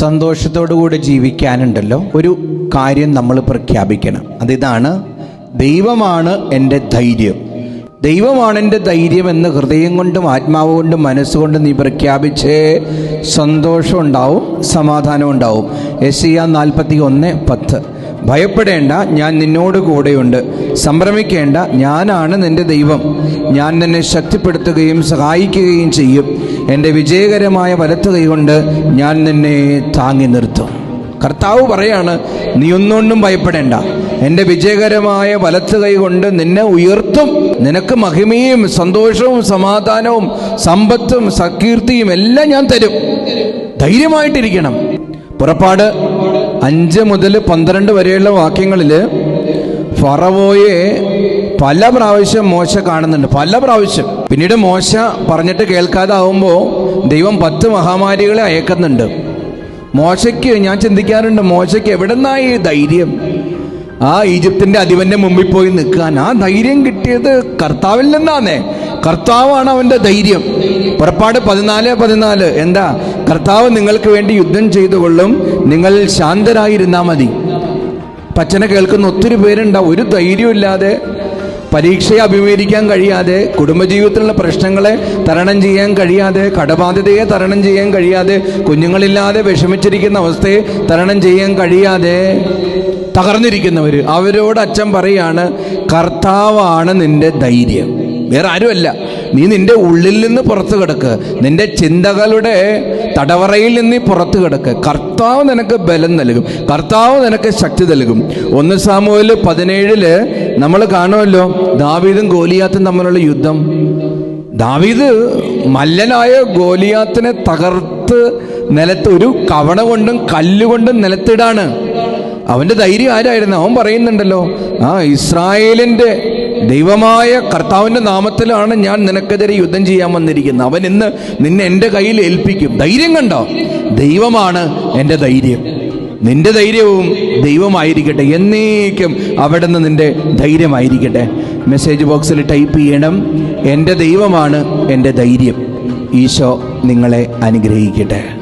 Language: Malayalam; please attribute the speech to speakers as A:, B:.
A: സന്തോഷത്തോടുകൂടി ജീവിക്കാനുണ്ടല്ലോ ഒരു കാര്യം നമ്മൾ പ്രഖ്യാപിക്കണം. അതിതാണ് ദൈവമാണ് എന്റെ ധൈര്യം. ദൈവമാണ് എന്റെ ധൈര്യം എന്ന് ഹൃദയം കൊണ്ടും ആത്മാവ് കൊണ്ടും മനസ്സുകൊണ്ടും നീ പ്രഖ്യാപിച്ചേ സന്തോഷം ഉണ്ടാവും സമാധാനം ഉണ്ടാവും എസ് ഇ നാൽപ്പത്തി ഒന്ന് പത്ത്. ഭയപ്പെടേണ്ട ഞാൻ നിന്നോട് കൂടെയുണ്ട്. സംഭ്രമിക്കേണ്ട ഞാനാണ് നിന്റെ ദൈവം. ഞാൻ നിന്നെ ശക്തിപ്പെടുത്തുകയും സഹായിക്കുകയും ചെയ്യും. എന്റെ വിജയകരമായ വലത്ത് കൈകൊണ്ട് ഞാൻ നിന്നെ താങ്ങി നിർത്തും. കർത്താവ് പറയാണ് നീ ഒന്നുകൊണ്ടും ഭയപ്പെടേണ്ട. എന്റെ വിജയകരമായ വലത്ത് കൈ കൊണ്ട് നിന്നെ ഉയർത്തും. നിനക്ക് മഹിമയും സന്തോഷവും സമാധാനവും സമ്പത്തും സകീർത്തിയും എല്ലാം ഞാൻ തരും. ധൈര്യമായിട്ടിരിക്കണം. പുറപ്പാട് അഞ്ച് മുതൽ പന്ത്രണ്ട് വരെയുള്ള വാക്യങ്ങളിൽ ഫറവോയെ പല പ്രാവശ്യം മോശ കാണുന്നുണ്ട്. പല പ്രാവശ്യം. പിന്നീട് മോശ പറഞ്ഞിട്ട് കേൾക്കാതാവുമ്പോൾ ദൈവം പത്ത് മഹാമാരികളെ അയക്കുന്നുണ്ട്. മോശയ്ക്ക് ഞാൻ ചിന്തിക്കാറുണ്ട് മോശയ്ക്ക് എവിടെ നിന്നായി ധൈര്യം? ആ ഈജിപ്തിന്റെ അധിപന്റെ മുമ്പിൽ പോയി നിൽക്കാൻ. ആ ധൈര്യം കിട്ടിയത് കർത്താവിൽ നിന്നാന്നേ. കർത്താവാണ് അവന്റെ ധൈര്യം. പുറപ്പാട് പതിനാല് പതിനാല്. എന്താ? കർത്താവ് നിങ്ങൾക്ക് വേണ്ടി യുദ്ധം ചെയ്തുകൊള്ളും. നിങ്ങൾ ശാന്തരായിരുന്നാ മതി. പച്ചനെ കേൾക്കുന്ന ഒത്തിരി പേരുണ്ടാവും. ഒരു ധൈര്യമില്ലാതെ പരീക്ഷയെ അഭിമുഖീകരിക്കാൻ കഴിയാതെ കുടുംബജീവിതത്തിലുള്ള പ്രശ്നങ്ങളെ തരണം ചെയ്യാൻ കഴിയാതെ കടബാധ്യതയെ തരണം ചെയ്യാൻ കഴിയാതെ കുഞ്ഞുങ്ങളില്ലാതെ വിഷമിച്ചിരിക്കുന്ന അവസ്ഥയെ തരണം ചെയ്യാൻ കഴിയാതെ തകർന്നിരിക്കുന്നവർ അവരോട് അച്ഛൻ പറയാണ് കർത്താവാണ് നിന്റെ ധൈര്യം. വേറെ ആരുമല്ല. നീ നിന്റെ ഉള്ളിൽ നിന്ന് പുറത്തു കിടക്ക്. നിന്റെ ചിന്തകളുടെ തടവറയിൽ നിന്ന് പുറത്തു കിടക്ക്. കർത്താവ് നിനക്ക് ബലം നൽകും. കർത്താവ് നിനക്ക് ശക്തി നൽകും. ഒന്ന് സാമൂഹ്യ പതിനേഴിൽ നമ്മൾ കാണുമല്ലോ ദാവീദും ഗോലിയാത്തും തമ്മിലുള്ള യുദ്ധം. ദാവീദ് മല്ലനായ ഗോലിയാത്തിനെ തകർത്ത് നിലത്ത് ഒരു കവണ കൊണ്ടും കല്ലുകൊണ്ടും നിലത്തിടാണ്. അവന്റെ ധൈര്യം ആരായിരുന്നു? അവൻ പറയുന്നുണ്ടല്ലോ ആ ഇസ്രായേലിന്റെ ദൈവമായ കർത്താവിന്റെ നാമത്തിലാണ് ഞാൻ നിനക്കെതിരെ യുദ്ധം ചെയ്യാൻ വന്നിരിക്കുന്നത്. അവൻ ഇന്ന് നിന്നെ എന്റെ കയ്യിൽ ഏൽപ്പിക്കും. ധൈര്യം കണ്ടോ? ദൈവമാണ് എന്റെ ധൈര്യം. നിന്റെ ധൈര്യവും ദൈവമായിരിക്കട്ടെ. എന്നേക്കും അവിടെ നിന്ന് നിന്റെ ധൈര്യമായിരിക്കട്ടെ. മെസ്സേജ് ബോക്സിൽ ടൈപ്പ് ചെയ്യണം. എന്റെ ദൈവമാണ് എന്റെ ധൈര്യം. ഈശോ നിങ്ങളെ അനുഗ്രഹിക്കട്ടെ.